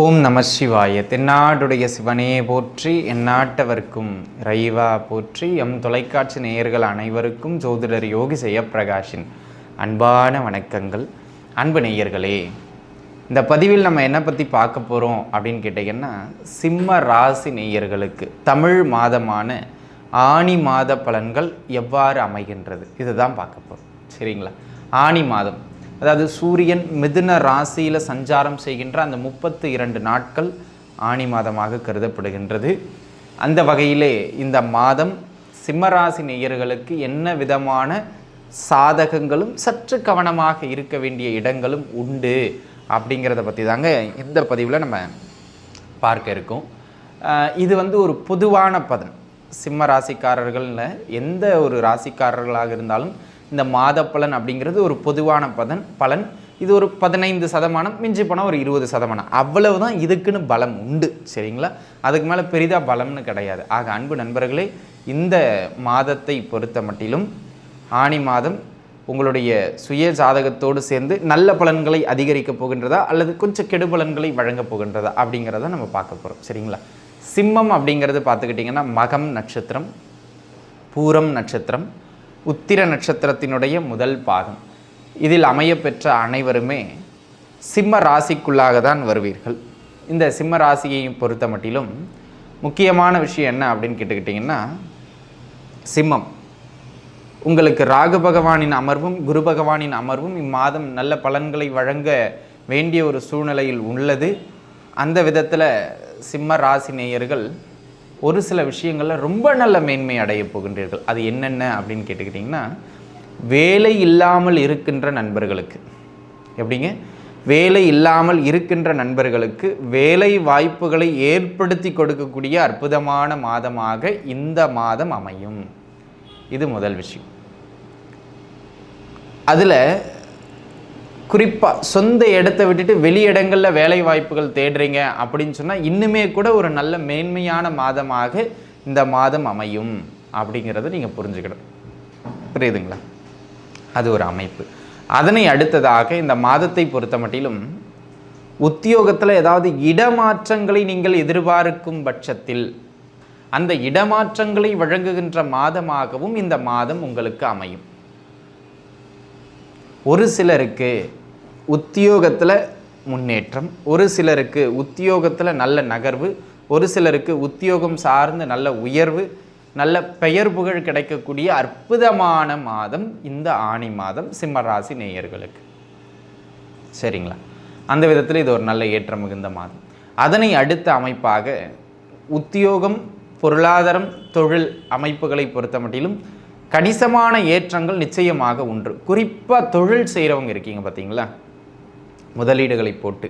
ஓம் நம சிவாய. தென்னாடுடைய சிவனே போற்றி எந்நாட்டவர்க்கும் இறைவா போற்றி எம் தொலைக்காட்சி நேயர்கள் அனைவருக்கும் ஜோதிடர் யோகி ஜெயப்பிரகாஷின் அன்பான வணக்கங்கள். அன்பு நேயர்களே இந்த பதிவில் நம்ம என்ன பற்றி பார்க்க போகிறோம் அப்படின்னு கேட்டிங்கன்னா சிம்ம ராசி நேயர்களுக்கு தமிழ் மாதமான ஆணி மாத பலன்கள் எவ்வாறு அமைகின்றது? இதுதான் பார்க்க போகிறோம் சரிங்களா? ஆணி மாதம். அதாவது சூரியன் மிதுன ராசியில் சஞ்சாரம் செய்கின்ற அந்த முப்பத்து இரண்டு நாட்கள் ஆணி மாதமாக கருதப்படுகின்றது. அந்த வகையிலே இந்த மாதம் சிம்மராசி நேயர்களுக்கு என்ன விதமான சாதகங்களும் சற்று கவனமாக இருக்க வேண்டிய இடங்களும் உண்டு அப்படிங்கிறத பற்றி தாங்க இந்த பதிவில் நம்ம பார்க்க இருக்கோம். இது வந்து ஒரு பொதுவான பதன். சிம்ம ராசிக்காரர்கள்ல எந்த ஒரு ராசிக்காரர்களாக இருந்தாலும் இந்த மாத பலன் அப்படிங்கிறது ஒரு பொதுவான பதன் பலன். இது ஒரு பதினைந்து சதமானம் மிஞ்சி போனால் ஒரு இருபது சதமானம். அவ்வளவு தான் இதுக்குன்னு பலம் உண்டு சரிங்களா? அதுக்கு மேலே பெரிதாக பலம்னு கிடையாது. ஆக அன்பு நண்பர்களே இந்த மாதத்தை பொறுத்த மட்டிலும் ஆணி மாதம் உங்களுடைய சுய ஜாதகத்தோடு சேர்ந்து நல்ல பலன்களை அதிகரிக்கப் போகின்றதா அல்லது கொஞ்சம் கெடு பலன்களை வழங்க போகின்றதா அப்படிங்கிறத நம்ம பார்க்க போகிறோம் சரிங்களா? சிம்மம் அப்படிங்கிறது பார்த்துக்கிட்டிங்கன்னா மகம் நட்சத்திரம் பூரம் நட்சத்திரம் உத்திர நட்சத்திரத்தினுடைய முதல் பாகம். இதில் அமையப்பெற்ற அனைவருமே சிம்ம ராசிக்குள்ளாக தான் வருவீர்கள். இந்த சிம்ம ராசியையும் பொறுத்த மட்டிலும் முக்கியமான விஷயம் என்ன அப்படின்னு கேட்டுக்கிட்டிங்கன்னா சிம்மம். உங்களுக்கு ராகு பகவானின் அமர்வும் குரு பகவானின் அமர்வும் இம்மாதம் நல்ல பலன்களை வழங்க வேண்டிய ஒரு சூழ்நிலையில் உள்ளது. அந்த விதத்தில் சிம்ம ராசி நேயர்கள் ஒரு சில விஷயங்களில் ரொம்ப நல்ல மேன்மை அடைய போகின்றீர்கள். அது என்னென்ன அப்படின்னு கேட்டுக்கிட்டிங்கன்னா வேலை இல்லாமல் இருக்கின்ற நண்பர்களுக்கு. எப்படிங்க? வேலை இல்லாமல் இருக்கின்ற நண்பர்களுக்கு வேலை வாய்ப்புகளை ஏற்படுத்தி கொடுக்கக்கூடிய அற்புதமான மாதமாக இந்த மாதம் அமையும். இது முதல் விஷயம். அதில் குறிப்பாக சொந்த இடத்தை விட்டுட்டு வெளி இடங்களில் வேலை வாய்ப்புகள் தேடுறீங்க அப்படின்னு சொன்னால் இன்னுமே கூட ஒரு நல்ல மேன்மையான மாதமாக இந்த மாதம் அமையும் அப்படிங்கிறத நீங்கள் புரிஞ்சுக்கணும். புரியுதுங்களா? அது ஒரு அமைப்பு. அதனை அடுத்ததாக இந்த மாதத்தை பொறுத்த மட்டிலும் உத்தியோகத்தில் ஏதாவது இடமாற்றங்களை நீங்கள் எதிர்பார்க்கும் பட்சத்தில் அந்த இடமாற்றங்களை வழங்குகின்ற மாதமாகவும் இந்த மாதம் உங்களுக்கு அமையும். ஒரு சிலருக்கு உத்தியோகத்தில் முன்னேற்றம் ஒரு சிலருக்கு உத்தியோகத்தில் நல்ல நகர்வு ஒரு சிலருக்கு உத்தியோகம் சார்ந்து நல்ல உயர்வு நல்ல பெயர் புகழ் கிடைக்கக்கூடிய அற்புதமான மாதம் இந்த ஆணி மாதம் சிம்மராசி நேயர்களுக்கு. சரிங்களா? அந்த விதத்தில் இது ஒரு நல்ல ஏற்றம் மிகுந்த மாதம். அதனை அடுத்த அமைப்பாக உத்தியோகம் பொருளாதாரம் தொழில் அமைப்புகளை பொறுத்த மட்டிலும் கணிசமான ஏற்றங்கள் நிச்சயமாக உண்டு. குறிப்பாக தொழில் செய்கிறவங்க இருக்கீங்க பார்த்தீங்களா முதலீடுகளை போட்டு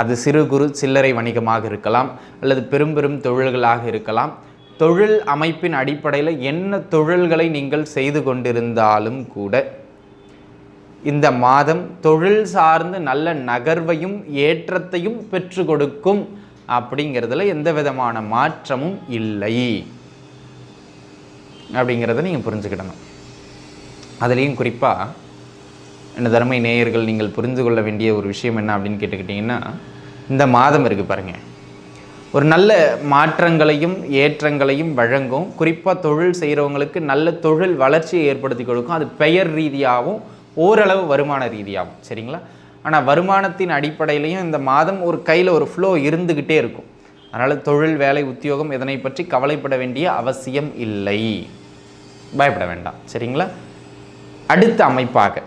அது சிறு குறு சில்லறை வணிகமாக இருக்கலாம் அல்லது பெரும் பெரும் தொழில்களாக இருக்கலாம். தொழில் அமைப்பின் அடிப்படையில் என்ன தொழில்களை நீங்கள் செய்து கொண்டிருந்தாலும் கூட இந்த மாதம் தொழில் சார்ந்து நல்ல நகர்வையும் ஏற்றத்தையும் பெற்று கொடுக்கும் அப்படிங்கிறதுல எந்த விதமான மாற்றமும் இல்லை. அப்படிங்கிறத நீங்கள் புரிஞ்சுக்கிடணும். அதுலேயும் குறிப்பாக என்ன தருமை நேயர்கள் நீங்கள் புரிந்து கொள்ள வேண்டிய ஒரு விஷயம் என்ன அப்படின்னு கேட்டுக்கிட்டிங்கன்னா இந்த மாதம் இருக்குது பாருங்கள் ஒரு நல்ல மாற்றங்களையும் ஏற்றங்களையும் வழங்கும். குறிப்பாக தொழில் செய்கிறவங்களுக்கு நல்ல தொழில் வளர்ச்சியை ஏற்படுத்தி கொடுக்கும். அது பெயர் ரீதியாகவும் ஓரளவு வருமான ரீதியாகவும். சரிங்களா? ஆனால் வருமானத்தின் அடிப்படையிலையும் இந்த மாதம் ஒரு கையில் ஒரு ஃப்ளோ இருந்துக்கிட்டே இருக்கும். அதனால் தொழில் வேலை உத்தியோகம் இதனை பற்றி கவலைப்பட வேண்டிய அவசியம் இல்லை. பயப்பட வேண்டாம். சரிங்களா? அடுத்த அமைப்பாக.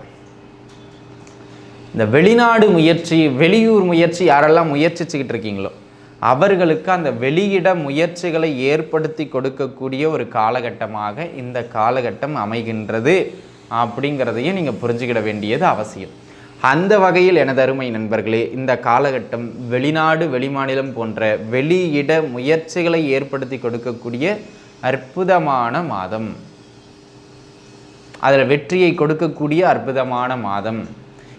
இந்த வெளிநாடு முயற்சி வெளியூர் முயற்சி யாரெல்லாம் முயற்சிச்சுக்கிட்டு இருக்கீங்களோ அவர்களுக்கு அந்த வெளியிட முயற்சிகளை ஏற்படுத்தி கொடுக்கக்கூடிய ஒரு காலகட்டமாக இந்த காலகட்டம் அமைகின்றது அப்படிங்கிறதையும் நீங்கள் புரிஞ்சுக்கிட வேண்டியது அவசியம். அந்த வகையில் எனது அருமை நண்பர்களே இந்த காலகட்டம் வெளிநாடு வெளிமாநிலம் போன்ற வெளியிட முயற்சிகளை ஏற்படுத்தி கொடுக்கக்கூடிய அற்புதமான மாதம். அதில் வெற்றியை கொடுக்கக்கூடிய அற்புதமான மாதம்.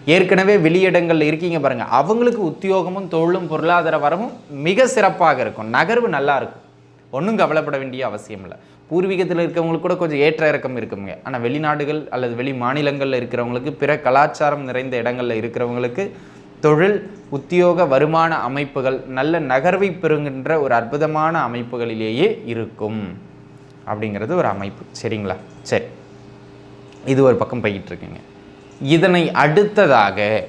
ஏற்கனவே வெளியிடங்களில் இருக்கீங்க பாருங்கள் அவங்களுக்கு உத்தியோகமும் தொழிலும் பொருளாதார வரமும் மிக சிறப்பாக இருக்கும். நகர்வு நல்லா இருக்கும். ஒன்றும் கவலைப்பட வேண்டிய அவசியம் இல்லை. பூர்வீகத்தில் இருக்கிறவங்களுக்கு கூட கொஞ்சம் ஏற்ற இறக்கம் இருக்குங்க. ஆனால் வெளிநாடுகள் அல்லது வெளி மாநிலங்களில் இருக்கிறவங்களுக்கு பிற கலாச்சாரம் நிறைந்த இடங்களில் இருக்கிறவங்களுக்கு தொழில் உத்தியோக வருமான அமைப்புகள் நல்ல நகர்வை பெறுகின்ற ஒரு அற்புதமான அமைப்புகளிலேயே இருக்கும். அப்படிங்கிறது ஒரு அமைப்பு. சரிங்களா? சரி. இது ஒரு பக்கம் போய்கிட்டு இருக்குங்க. இதனை அடுத்ததாக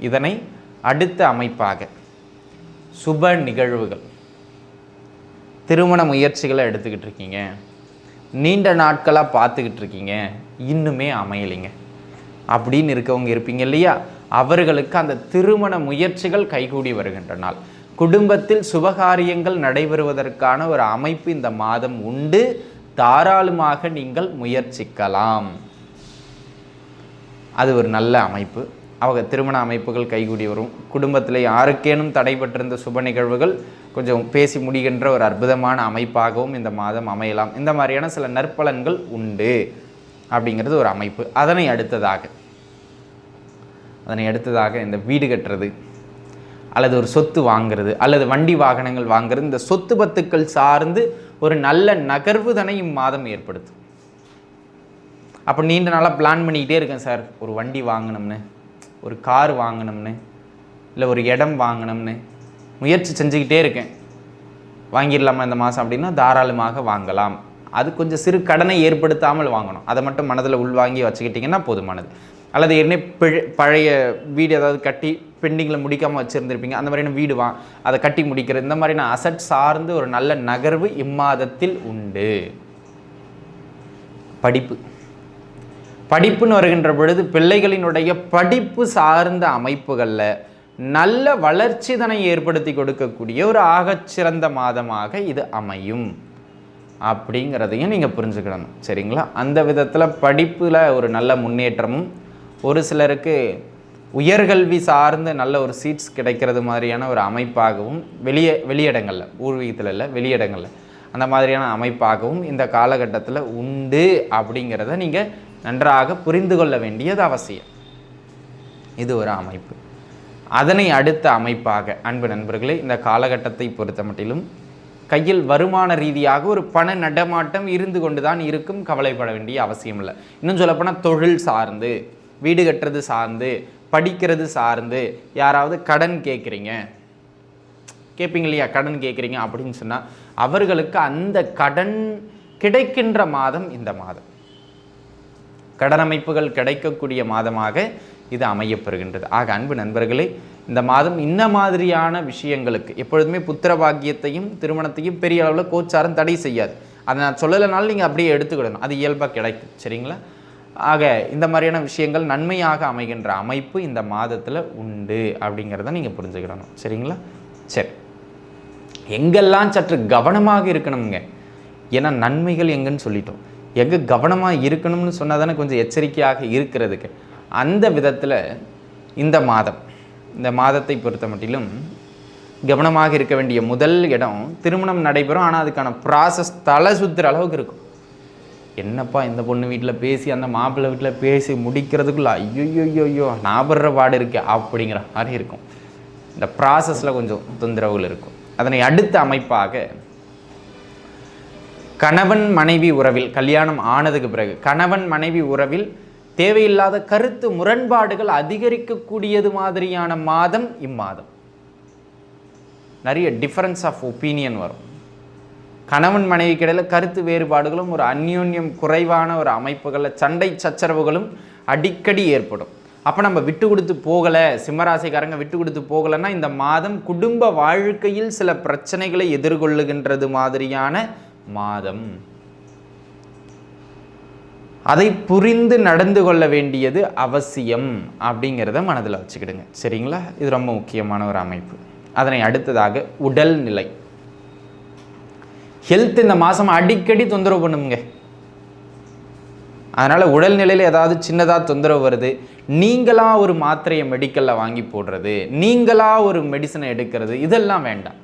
இதனை அடுத்த அமைப்பாக. சுப நிகழ்வுகள். திருமண முயற்சிகளை எடுத்துக்கிட்டு இருக்கீங்க நீண்ட நாட்களாக பார்த்துக்கிட்டு இருக்கீங்க இன்னுமே அமையலைங்க. அப்படின்னு இருக்கவங்க இருப்பீங்க இல்லையா? அவர்களுக்கு அந்த திருமண முயற்சிகள் கைகூடி வருகின்ற நாள். குடும்பத்தில் சுபகாரியங்கள் நடைபெறுவதற்கான ஒரு அமைப்பு இந்த மாதம் உண்டு. தாராளமாக நீங்கள் முயற்சிக்கலாம். அது ஒரு நல்ல அமைப்பு. அவங்க திருமண அமைப்புகள் கைகூடி வரும். குடும்பத்தில் யாருக்கேனும் தடைபட்டிருந்த சுப நிகழ்வுகள் கொஞ்சம் பேசி முடிகின்ற ஒரு அற்புதமான அமைப்பாகவும் இந்த மாதம் அமையலாம். இந்த மாதிரியான சில நற்பலன்கள் உண்டு அப்படிங்கிறது ஒரு அமைப்பு. அதனை அடுத்ததாக அதனை அடுத்ததாக இந்த வீடு கட்டுறது அல்லது ஒரு சொத்து வாங்கிறது அல்லது வண்டி வாகனங்கள் வாங்குறது இந்த சொத்து பத்துக்கள் சார்ந்து ஒரு நல்ல நகர்வு தானே இம்மாதம் ஏற்படுத்தும். அப்போ நீண்ட நாளாக பிளான் பண்ணிக்கிட்டே இருக்கேன் சார் ஒரு வண்டி வாங்கணும்னு ஒரு கார் வாங்கணும்னு இல்லை ஒரு இடம் வாங்கணும்னு முயற்சி செஞ்சுக்கிட்டே இருக்கேன். வாங்கிடலாமா இந்த மாதம் அப்படின்னா தாராளமாக வாங்கலாம். அது கொஞ்சம் சிறு கடனை ஏற்படுத்தாமல் வாங்கணும். அதை மட்டும் மனதில் உள்வாங்கி வச்சுக்கிட்டிங்கன்னா போதுமானது. அல்லது ஏற்கனவே பிழை பழைய வீடு ஏதாவது கட்டி பெண்டிங்கில் முடிக்காமல் வச்சுருந்துருப்பீங்க. அந்த மாதிரியான வீடு வா அதை கட்டி முடிக்கிற இந்த மாதிரியான அசட் சார்ந்து ஒரு நல்ல நகர்வு இம்மாதத்தில் உண்டு. படிப்பு. படிப்புன்னு வருகின்ற பொழுது பிள்ளைகளினுடைய படிப்பு சார்ந்த அமைப்புகளில் நல்ல வளர்ச்சிதனை ஏற்படுத்தி கொடுக்கக்கூடிய ஒரு ஆகச்சிறந்த மாதமாக இது அமையும். அப்படிங்கிறதையும் நீங்கள் புரிஞ்சுக்கிடணும் சரிங்களா? அந்த விதத்தில் படிப்பில் ஒரு நல்ல முன்னேற்றமும் ஒரு சிலருக்கு உயர்கல்வி சார்ந்து நல்ல ஒரு சீட்ஸ் கிடைக்கிறது மாதிரியான ஒரு அமைப்பாகவும் வெளியே வெளியிடங்களில் ஊர்வீகத்தில் இல்லை வெளியிடங்களில் அந்த மாதிரியான அமைப்பாகவும் இந்த காலகட்டத்தில் உண்டு அப்படிங்கிறத நீங்கள் நன்றாக புரிந்து கொள்ள வேண்டியது அவசியம். இது ஒரு அமைப்பு. அதனை அடுத்த அமைப்பாக அன்பு நண்பர்களே இந்த காலகட்டத்தை பொறுத்த மட்டிலும் கையில் வருமான ரீதியாக ஒரு பண நடமாட்டம் இருந்து கொண்டு தான் இருக்கும் கவலைப்பட வேண்டிய அவசியம் இல்லை. இன்னும் சொல்லப்போனால் தொழில் சார்ந்து வீடு கட்டுறது சார்ந்து படிக்கிறது சார்ந்து யாராவது கடன் கேட்குறீங்க கேட்பீங்க இல்லையா? கடன் கேட்குறீங்க அப்படின்னு சொன்னால் அவர்களுக்கு அந்த கடன் கிடைக்கின்ற மாதம் இந்த மாதம். கடன் அமைப்புகள் கிடைக்கக்கூடிய மாதமாக இது அமையப்பெறுகின்றது. ஆக அன்பு நண்பர்களே இந்த மாதம் இந்த மாதிரியான விஷயங்களுக்கு எப்பொழுதுமே புத்திர பாக்கியத்தையும் திருமணத்தையும் பெரிய அளவில் கோச்சாரம் தடை செய்யாது. அதை நான் சொல்லலைனாலும் நீங்கள் அப்படியே எடுத்துக்கிடணும். அது இயல்பாக கிடைக்கும். சரிங்களா? ஆக இந்த மாதிரியான விஷயங்கள் நன்மையாக அமைகின்ற அமைப்பு இந்த மாதத்தில் உண்டு அப்படிங்கிறத நீங்கள் புரிஞ்சுக்கிடணும். சரிங்களா? சரி. எங்கெல்லாம் சற்று கவனமாக இருக்கணுங்க? ஏன்னா நன்மைகள் எங்கன்னு சொல்லிட்டோம். எங்கே கவனமாக இருக்கணும்னு சொன்னால் தானே கொஞ்சம் எச்சரிக்கையாக இருக்கிறதுக்கு. அந்த விதத்தில் இந்த மாதம் இந்த மாதத்தை பொறுத்த மட்டிலும் கவனமாக இருக்க வேண்டிய முதல் இடம் திருமணம் நடைபெறும். ஆனால் அதுக்கான ப்ராசஸ் தலை சுற்றுற அளவுக்கு இருக்கும். என்னப்பா இந்த பொண்ணு வீட்டில் பேசி அந்த மாப்பிள்ளை வீட்டில் பேசி முடிக்கிறதுக்குள்ள ஐயோ நான் படுற பாடு இருக்கே அப்படிங்கிற மாதிரி இருக்கும். இந்த ப்ராசஸில் கொஞ்சம் தொந்தரவுகள் இருக்கும். அதனை அடுத்த அமைப்பாக கணவன் மனைவி உறவில் கல்யாணம் ஆனதுக்கு பிறகு கணவன் மனைவி உறவில் தேவையில்லாத கருத்து முரண்பாடுகள் அதிகரிக்கக்கூடியது மாதிரியான மாதம் இம்மாதம். நிறைய டிஃபரன்ஸ் ஆஃப் ஒப்பீனியன் வரும். கணவன் மனைவிக்கு இடையில கருத்து வேறுபாடுகளும் ஒரு அந்யோன்யம் குறைவான ஒரு அமைப்புகளில் சண்டை சச்சரவுகளும் அடிக்கடி ஏற்படும். அப்போ நம்ம விட்டு கொடுத்து போகலை சிம்மராசிக்காரங்க விட்டு கொடுத்து போகலைன்னா இந்த மாதம் குடும்ப வாழ்க்கையில் சில பிரச்சனைகளை எதிர்கொள்ளுகின்றது மாதிரியான மாதம். அதை புரிந்து நடந்து கொள்ள வேண்டியது அவசியம் அப்படிங்கிறத மனதில் வச்சுக்கிடுங்க. சரிங்களா? இது ரொம்ப முக்கியமான ஒரு அமைப்பு. அதனை அடுத்ததாக உடல் நிலை ஹெல்த் இந்த மாதம் அடிக்கடி தொந்தரவு பண்ணுங்க அதனால் உடல்நிலையில் ஏதாவது சின்னதாக தொந்தரவு வருது நீங்களாக ஒரு மாத்திரையை மெடிக்கலில் வாங்கி போடுறது நீங்களாக ஒரு மெடிசனை எடுக்கிறது இதெல்லாம் வேண்டாம்.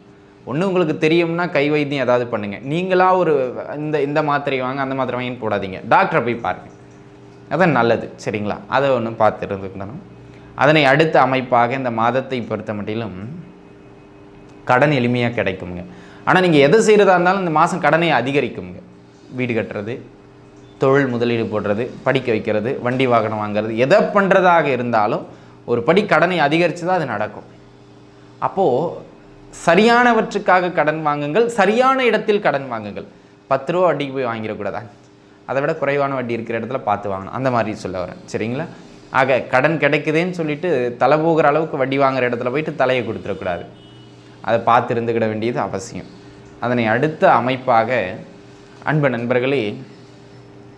ஒன்று உங்களுக்கு தெரியும்னா கை வைத்தியம் ஏதாவது பண்ணுங்கள் நீங்களாக ஒரு இந்த இந்த மாத்திரை வாங்க அந்த மாத்திரை வாங்கி போடாதீங்க. டாக்டரை போய் பாருங்கள் அதான் நல்லது சரிங்களா? அதை ஒன்று பார்த்து இருந்துக்கணும் அதனை அடுத்த அமைப்பாக இந்த மாதத்தை பொறுத்த மட்டிலும் கடன் எளிமையாக கிடைக்குங்க. ஆனால் நீங்கள் எதை செய்கிறதா இருந்தாலும் இந்த மாதம் கடனை அதிகரிக்குங்க. வீடு கட்டுறது தொழில் முதலீடு போடுறது படிக்க வைக்கிறது வண்டி வாகனம் வாங்குறது எதை பண்ணுறதாக இருந்தாலும் ஒரு படி கடனை அதிகரித்து தான் அது நடக்கும். அப்போது சரியானவற்றுக்காக கடன் வாங்குங்கள் சரியான இடத்தில் கடன் வாங்குங்கள். பத்து ரூபா வட்டிக்கு போய் வாங்கிடக்கூடாதான். அதை விட குறைவான வட்டி இருக்கிற இடத்துல பார்த்து வாங்கணும். அந்த மாதிரி சொல்ல வரேன். சரிங்களா? ஆக கடன் கிடைக்குதேன்னு சொல்லிட்டு தலை போகிற அளவுக்கு வட்டி வாங்குற இடத்துல போயிட்டு தலையை கொடுத்துடக்கூடாது. அதை பார்த்து இருந்துக்கிட வேண்டியது அவசியம். அதனை அடுத்த அமைப்பாக அன்பு நண்பர்களே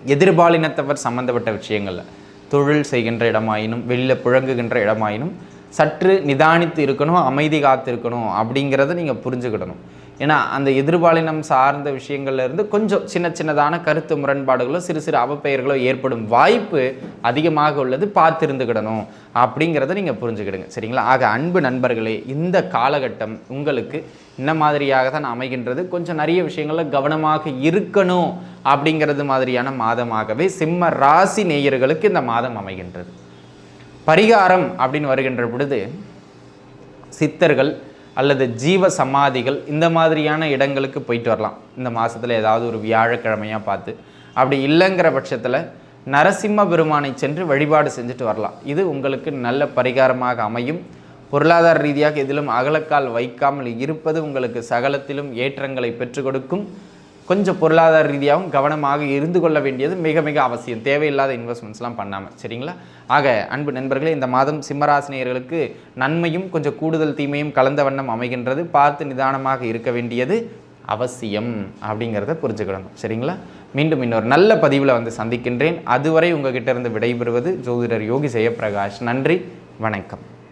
எதிர்பாலினத்தவர் சம்பந்தப்பட்ட விஷயங்களில் தொழில் செய்கின்ற இடமாயினும் வெளியில் புழங்குகின்ற இடமாயினும் சற்று நிதானித்து இருக்கணும் அமைதி காத்து இருக்கணும் அப்படிங்கிறத நீங்கள் புரிஞ்சுக்கிடணும். ஏன்னா அந்த எதிர்பாலினம் சார்ந்த விஷயங்கள்லேருந்து கொஞ்சம் சின்ன சின்னதான கருத்து முரண்பாடுகளோ சிறு சிறு அவப்பெயர்களோ ஏற்படும் வாய்ப்பு அதிகமாக உள்ளது பார்த்திருந்துக்கிடணும் அப்படிங்கிறத நீங்கள் புரிஞ்சுக்கிடுங்க. சரிங்களா? ஆக அன்பு நண்பர்களே இந்த காலகட்டம் உங்களுக்கு இந்த மாதிரியாக தான் அமைகின்றது. கொஞ்சம் நிறைய விஷயங்களில் கவனமாக இருக்கணும் அப்படிங்கிறது மாதிரியான மாதமாகவே சிம்ம ராசி நேயர்களுக்கு இந்த மாதம் அமைகின்றது. பரிகாரம் அப்படின்னு வருகின்ற பொழுது சித்தர்கள் அல்லது ஜீவ சமாதிகள் இந்த மாதிரியான இடங்களுக்கு போயிட்டு வரலாம். இந்த மாதத்தில் ஏதாவது ஒரு வியாழக்கிழமையாக பார்த்து. அப்படி இல்லைங்கிற பட்சத்தில் நரசிம்ம பெருமானை சென்று வழிபாடு செஞ்சுட்டு வரலாம். இது உங்களுக்கு நல்ல பரிகாரமாக அமையும். பொருளாதார ரீதியாக எதிலும் அகலக்கால் வைக்காமல் இருப்பது உங்களுக்கு சகலத்திலும் ஏற்றங்களை பெற்றுக் கொடுக்கும். கொஞ்சம் பொருளாதார ரீதியாகவும் கவனமாக இருந்து கொள்ள வேண்டியது மிக மிக அவசியம். தேவையில்லாத இன்வெஸ்ட்மெண்ட்ஸ்லாம் பண்ணாமல் சரிங்களா? ஆக அன்பு நண்பர்களே இந்த மாதம் சிம்மராசினியர்களுக்கு நன்மையும் கொஞ்சம் கூடுதல் தீமையும் கலந்த வண்ணம் அமைகின்றது. பார்த்து நிதானமாக இருக்க வேண்டியது அவசியம் அப்படிங்கிறத புரிஞ்சுக்கிடணும் சரிங்களா? மீண்டும் இன்னொரு நல்ல பதிவில் வந்து சந்திக்கின்றேன். அதுவரை உங்ககிட்ட இருந்து விடைபெறுவது ஜோதிடர் யோகி ஜெயப்பிரகாஷ். நன்றி வணக்கம்.